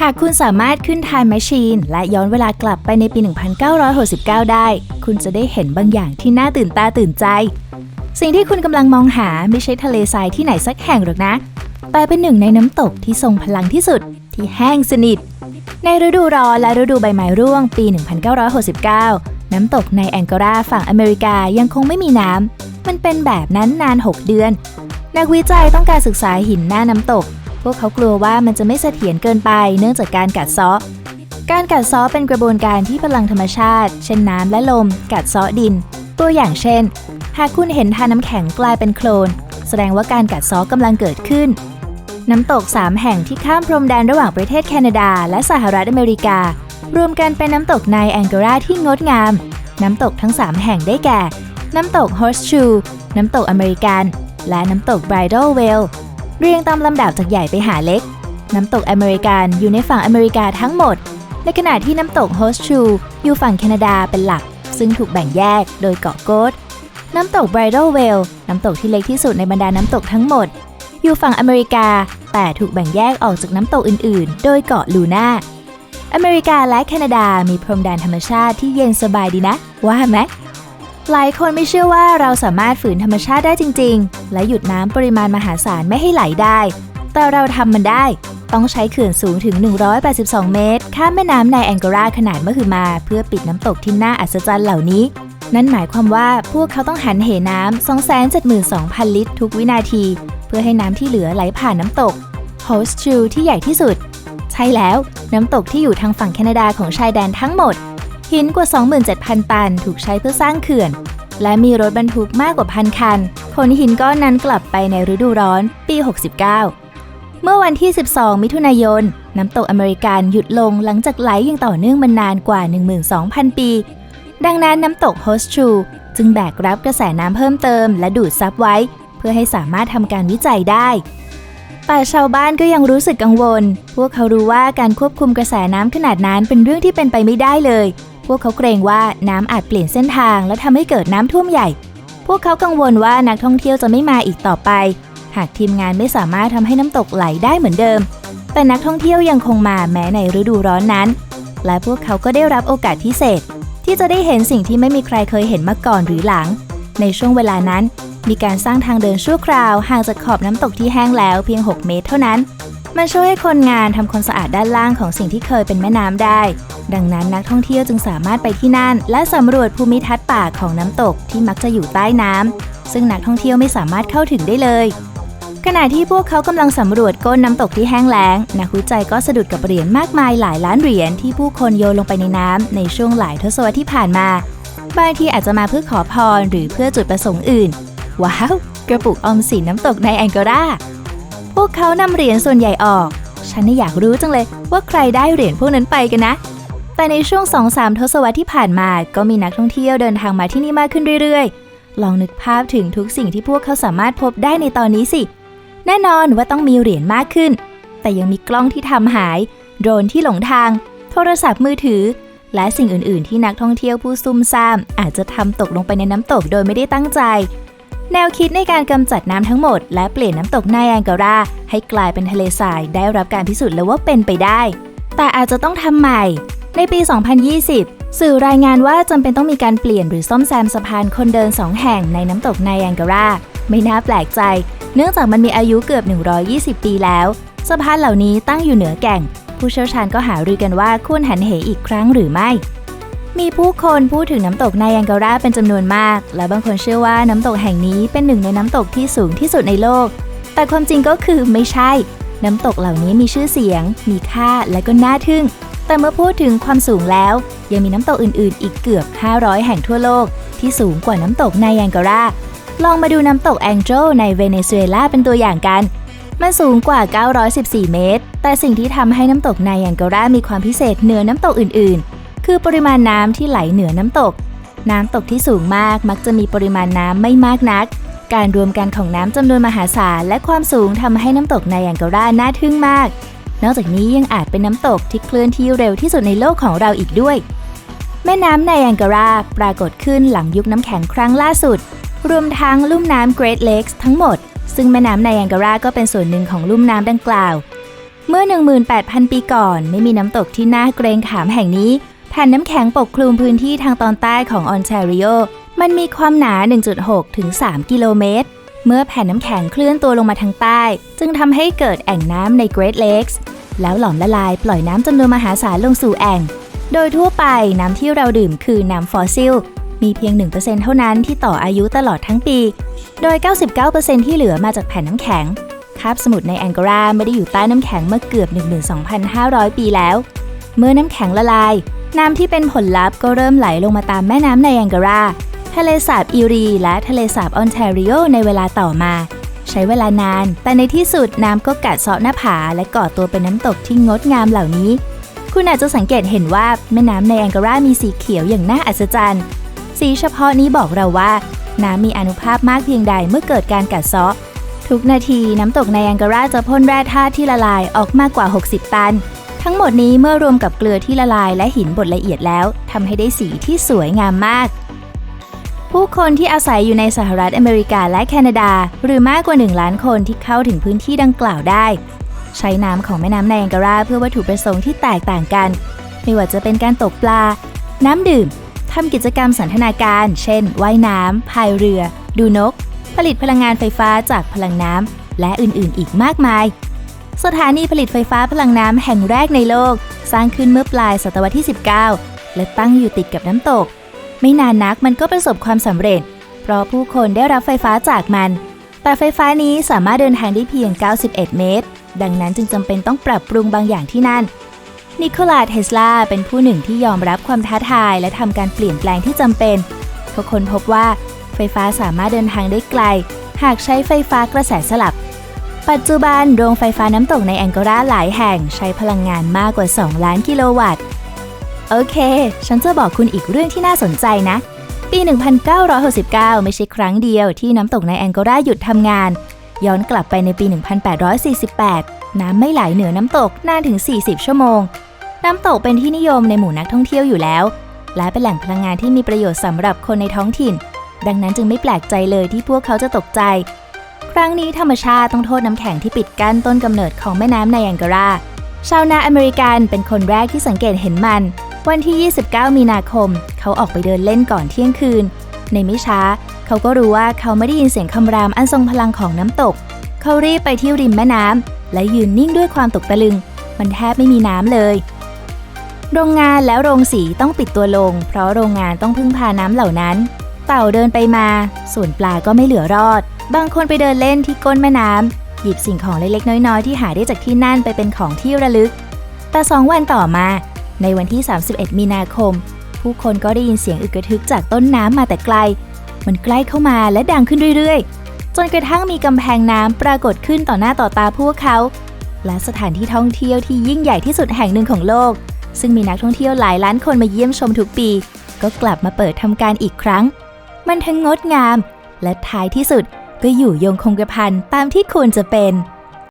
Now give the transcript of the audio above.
หากคุณสามารถขึ้น Time Machine และย้อนเวลากลับไปในปี 1969 ได้ คุณจะได้เห็นบางอย่างที่น่าตื่นตาตื่นใจ สิ่งที่คุณกำลังมองหาไม่ใช่ทะเลทรายที่ไหนสักแห่งหรอกนะ แต่เป็นหนึ่งในน้ำตกที่ทรงพลังที่สุดที่แห้งสนิท ในฤดูร้อนและฤดูใบไม้ร่วงปี 1969 น้ำตกในแองการาฝั่งอเมริกายังคงไม่มีน้ำ มันเป็นแบบนั้นนาน 6 เดือน นักวิจัยต้องการศึกษาหินหน้าน้ำตก พวกเขากลัวว่ามันจะไม่เสถียรเกินไปเนื่องจากการกัดเซาะ การกัดเซาะเป็นกระบวนการที่พลังธรรมชาติ เช่นน้ำและลม กัดเซาะดิน ตัวอย่างเช่น หากคุณเห็นทานน้ำแข็งกลายเป็นโคลน แสดงว่าการกัดเซาะกำลังเกิดขึ้น น้ำตก 3 แห่งที่ข้ามพรมแดนระหว่างประเทศแคนาดา และสหรัฐอเมริกา รวมกันเป็นน้ำตกในแองการาที่งดงาม น้ำตกทั้ง 3 แห่งได้แก่ น้ำตก Horseshoe น้ำตกอเมริกัน และน้ำตก Bridal Veil เรียงตามลำดับจากใหญ่ไปหาเล็ก น้ำตกอเมริกันอยู่ในฝั่งอเมริกาทั้งหมด ในขณะที่น้ำตก Horseshoe อยู่ฝั่งแคนาดาเป็นหลัก ซึ่งถูกแบ่งแยกโดยเกาะโกดน้ำตก Bridal Veil น้ำตกที่เล็กที่สุดในบรรดาน้ำตกทั้งหมด อยู่ฝั่งอเมริกา แต่ถูกแบ่งแยกออกจากน้ำตกอื่น ๆ โดยเกาะลูน่าอเมริกาและแคนาดามีพรมแดนธรรมชาติที่เย็นสบายดีนะ ว่าไหม หลายคนไม่เชื่อว่าเราสามารถฝืนธรรมชาติได้จริง ๆ และหยุดน้ำปริมาณมหาศาลไม่ให้ไหลได้ แต่เราทำมันได้ ต้องใช้เขื่อนสูงถึง 182 เมตร ข้ามแม่น้ำในแองการาขนาดมหึมา เพื่อปิดน้ำตกที่น่าอัศจรรย์เหล่านี้ นั่นหมายความว่าพวกเขาต้องหันเหน้ำ272,000 ลิตร ทุกวินาที เพื่อให้น้ำที่เหลือไหลผ่านน้ำตก Horseshoe ที่ใหญ่ที่สุด ใช่แล้วน้ำตกที่อยู่ทางฝั่งแคนาดาของชายแดนทั้งหมด หินกว่า 27,000 ตันถูกใช้เพื่อสร้างเขื่อน และมีรถบรรทุกมากกว่าพันคัน ขนหินก้อนนั้นกลับไปในฤดูร้อนปี 69 เมื่อวันที่ 12 มิถุนายน น้ำตกอเมริกันหยุดลงหลังจากไหลอย่างต่อเนื่องมานานกว่า 12,000 ปี ดังนั้นน้ำตก Horseshoe จึงแบกรับกระแสน้ำเพิ่มเติมและดูดซับไว้ เพื่อให้สามารถทำการวิจัยได้แต่ชาวบ้านก็ยังรู้สึกกังวล พวกเขารู้ว่าการควบคุมกระแสน้ำขนาดนั้นเป็นเรื่องที่เป็นไปไม่ได้เลย พวกเขาเกรงว่าน้ำอาจเปลี่ยนเส้นทางและทำให้เกิดน้ำท่วมใหญ่ พวกเขากังวลว่านักท่องเที่ยวจะไม่มาอีกต่อไป หากทีมงานไม่สามารถทำให้น้ำตกไหลได้เหมือนเดิม แต่นักท่องเที่ยวยังคงมาแม้ในฤดูร้อนนั้น และพวกเขาก็ได้รับโอกาสพิเศษ ที่จะได้เห็นสิ่งที่ไม่มีใครเคยเห็นมาก่อนหรือหลัง ในช่วงเวลานั้น มีการสร้างทางเดินชั่วคราวห่างจากขอบน้ำตกที่แห้งแล้วเพียง 6 เมตรเท่านั้น มันช่วยให้คนงานทำความสะอาดด้านล่างของสิ่งที่เคยเป็นแม่น้ำได้ ดังนั้นนักท่องเที่ยวจึงสามารถไปที่นั่น และสำรวจภูมิทัศน์ป่าของน้ำตกที่มักจะอยู่ใต้น้ำซึ่งนักท่องเที่ยวไม่สามารถเข้าถึงได้เลยขณะที่พวกเขากำลังสำรวจก้นน้ำตกที่แห้งแล้ง นักวิจัยก็สะดุดกับเหรียญมากมายหลายล้านเหรียญที่ผู้คนโยนลงไปในน้ำในช่วงหลายทศวรรษที่ผ่านมา บางทีอาจจะมาเพื่อขอพรหรือเพื่อจุดประสงค์อื่น ว้าว กระปุกออมสินน้ำตกในแองโการา พวกเขานำเหรียญส่วนใหญ่ออก ฉันน่อยากรู้จังเลยว่าใครได้เหรียญพวกนั้นไปกันนะ แต่ในช่วง2-3ทศวรรษที่ผ่านมา ก็มีนักท่องเที่ยวเดินทางมาที่นี่มากขึ้นเรื่อยๆ ลองนึกภาพถึงทุกสิ่งที่พวกเขาสามารถพบได้ในตอนนี้สิ แน่นอนว่าต้องมีเหรียญมากขึ้น แต่ยังมีกล้องที่ทำหาย โดรนที่หลงทาง โทรศัพท์มือถือ และสิ่งอื่น ๆ ที่นักท่องเที่ยวผู้ซุ่มซ่ามอาจจะทำตกลงไปในน้ำตกโดยไม่ได้ตั้งใจ แนวคิดในการกำจัดน้ำทั้งหมด และเปลี่ยนน้ำตกไนแองการาให้กลายเป็นทะเลทรายได้รับการพิสูจน์แล้วว่าเป็นไปได้ แต่อาจจะต้องทำใหม่ ในปี 2020 สื่อรายงานว่าจำเป็นต้องมีการเปลี่ยนหรือซ่อมแซมสะพานคนเดินสองแห่งในน้ำตกไนแองการาไม่น่าแปลกใจ เนื่องจากมันมีอายุเกือบ 120 ปีแล้วสะพานเหล่านี้ตั้งอยู่เหนือแก่ง ผู้เชี่ยวชาญก็หารือกันว่าควรหันเหอีกครั้งหรือไม่ มีผู้คนพูดถึงน้ำตกไนแองการาเป็นจำนวนมาก และบางคนเชื่อว่าน้ำตกแห่งนี้เป็นหนึ่งในน้ำตกที่สูงที่สุดในโลก แต่ความจริงก็คือไม่ใช่ น้ำตกเหล่านี้มีชื่อเสียง มีค่าและก็น่าทึ่ง แต่เมื่อพูดถึงความสูงแล้ว ยังมีน้ำตกอื่นๆ อีกเกือบ 500 แห่งทั่วโลก ที่สูงกว่าน้ำตกไนแองการาลองมาดูน้ำตกแองเจลในเวเนซุเอลาเป็นตัวอย่างกัน มันสูงกว่า 914 เมตร แต่สิ่งที่ทำให้น้ำตกไนแองการามีความพิเศษเหนือน้ำตกอื่นๆ คือปริมาณน้ำที่ไหลเหนือน้ำตก น้ำตกที่สูงมากมักจะมีปริมาณน้ำไม่มากนัก การรวมกันของน้ำจำนวนมหาศาลและความสูงทำให้น้ำตกไนแองการาน่าทึ่งมาก นอกจากนี้ยังอาจเป็นน้ำตกที่เคลื่อนที่เร็วที่สุดในโลกของเราอีกด้วย แม่น้ำไนแองการาปรากฏขึ้นหลังยุคน้ำแข็งครั้งล่าสุด รวมทั้งลุ่มน้ำ Great Lakes ทั้งหมด ซึ่งแม่น้ำไนแองการาก็เป็นส่วนหนึ่งของลุ่มน้ำดังกล่าวเมื่อ 18,000 ปีก่อน ไม่มีน้ำตกที่น่าเกรงขามแห่งนี้ แผ่นน้ำแข็งปกคลุมพื้นที่ทางตอนใต้ของออนแทรีโอ มันมีความหนา 1.6 ถึง 3 กิโลเมตร เมื่อแผ่นน้ำแข็งเคลื่อนตัวลงมาทางใต้ จึงทำให้เกิดแอ่งน้ำใน Great Lakes แล้วหลอมละลายปล่อยน้ำจำนวนมหาศาลลงสู่แอ่ง โดยทั่วไปน้ำที่เราดื่มคือน้ำฟอสซิล มีเพียง 1%เท่านั้นที่ต่ออายุตลอดทั้งปี โดย 99%ที่เหลือมาจากแผ่นน้ำแข็ง คาบสมุทรในแองการาไม่ได้อยู่ใต้น้ำแข็งเมื่อเกือบ 12,500 ปีแล้ว เมื่อน้ำแข็งละลาย น้ำที่เป็นผลลัพธ์ก็เริ่มไหลลงมาตามแม่น้ำในแองการา ทะเลสาบอีรีและทะเลสาบออนแทรีโอในเวลาต่อมา ใช้เวลานาน แต่ในที่สุดน้ำก็กัดเซาะหน้าผา และก่อตัวเป็นน้ำตกที่งดงามเหล่านี้ คุณอาจจะสังเกตเห็นว่าแม่น้ำในแองการามีสีเขียวอย่างน่าอัศจรรย์ สีเฉพาะนี้บอกเราว่า น้ำมีอนุภาพมากเพียงใดเมื่อเกิดการกัดเซาะทุกนาทีน้ำตกในแองการาจะพ่นแร่ธาตุที่ละลายออกมากกว่า 60 ตัน ทั้งหมดนี้เมื่อรวมกับเกลือที่ละลายและหินบดละเอียดแล้วทำให้ได้สีที่สวยงามมาก ผู้คนที่อาศัยอยู่ในสหรัฐอเมริกาและแคนาดา หรือมากกว่า 1 ล้านคนที่เข้าถึงพื้นที่ดังกล่าวได้ ใช้น้ำของแม่น้ำไนแองการาเพื่อวัตถุประสงค์ที่แตกต่างกัน ไม่ว่าจะเป็นการตกปลา น้ำดื่มทำกิจกรรมสันทนาการ เช่น ว่ายน้ำพายเรือ ดูนก ผลิตพลังงานไฟฟ้าจากพลังน้ำและอื่นๆ อีกมากมาย สถานีผลิตไฟฟ้าพลังน้ำแห่งแรกในโลก สร้างขึ้นเมื่อปลายศตวรรษที่ 19 และตั้งอยู่ติดกับน้ำตก ไม่นานนักมันก็ประสบความสำเร็จ เพราะผู้คนได้รับไฟฟ้าจากมัน แต่ไฟฟ้านี้สามารถเดินทางได้เพียง 91 เมตร ดังนั้นจึงจำเป็นต้องปรับปรุงบางอย่างที่นั่น นิโคลาเทสลาเป็นผู้หนึ่งที่ยอมรับความท้าทาย และทำการเปลี่ยนแปลงที่จำเป็นเขาค้นพบว่าไฟฟ้าสามารถเดินทางได้ไกล หากใช้ไฟฟ้ากระแสสลับ ปัจจุบันโรงไฟฟ้าน้ำตกในแองโการาหลายแห่งใช้พลังงานมากกว่า 2 ล้านกิโลวัตต์ โอเค ฉันจะบอกคุณอีกเรื่องที่น่าสนใจนะ ปี 1969 ไม่ใช่ครั้งเดียวที่น้ำตกในแองโการาหยุดทำงาน ย้อนกลับไปในปี 1848 น้ำไม่ไหลเหนือน้ำตกนานถึง 40 ชั่วโมง น้ำตกเป็นที่นิยมในหมู่นักท่องเที่ยวอยู่แล้ว และเป็นแหล่งพลังงานที่มีประโยชน์สำหรับคนในท้องถิ่น ดังนั้นจึงไม่แปลกใจเลยที่พวกเขาจะตกใจ ครั้งนี้ธรรมชาติต้องโทษน้ำแข็งที่ปิดกั้นต้นกำเนิดของแม่น้ำในแองการา ชาวนาอเมริกันเป็นคนแรกที่สังเกตเห็นมัน วันที่ 29 มีนาคม เขาออกไปเดินเล่นก่อนเที่ยงคืน ในไม่ช้า เขาก็รู้ว่าเขาไม่ได้ยินเสียงคำรามอันทรงพลังของน้ำตก เขารีบไปที่ริมแม่น้ำและยืนนิ่งด้วยความตกตะลึง มันแทบไม่มีน้ำเลยโรงงานแล้วโรงสีต้องปิดตัวลง เพราะโรงงานต้องพึ่งพาน้ำเหล่านั้น เต่าเดินไปมา ส่วนปลาก็ไม่เหลือรอด บางคนไปเดินเล่นที่ก้นแม่น้ำหยิบสิ่งของเล็กๆ น้อยๆ ที่หาได้จากที่นั่นไปเป็นของที่ระลึก แต่สองวันต่อมาในวันที่ 31 มีนาคม ผู้คนก็ได้ยินเสียงอึกระทึกจากต้นน้ำมาแต่ไกล มันใกล้เข้ามาและดังขึ้นเรื่อยๆ จนกระทั่งมีกำแพงน้ำปรากฏขึ้นต่อหน้าต่อตาพวกเขา และสถานที่ท่องเที่ยวที่ยิ่งใหญ่ที่สุดแห่งหนึ่งของโลก ซึ่งมีนักท่องเที่ยวหลายล้านคนมาเยี่ยมชมทุกปี ก็กลับมาเปิดทำการอีกครั้ง มันทั้งงดงาม และท้ายที่สุด ก็อยู่ยงคงกระพันตามที่ควรจะเป็น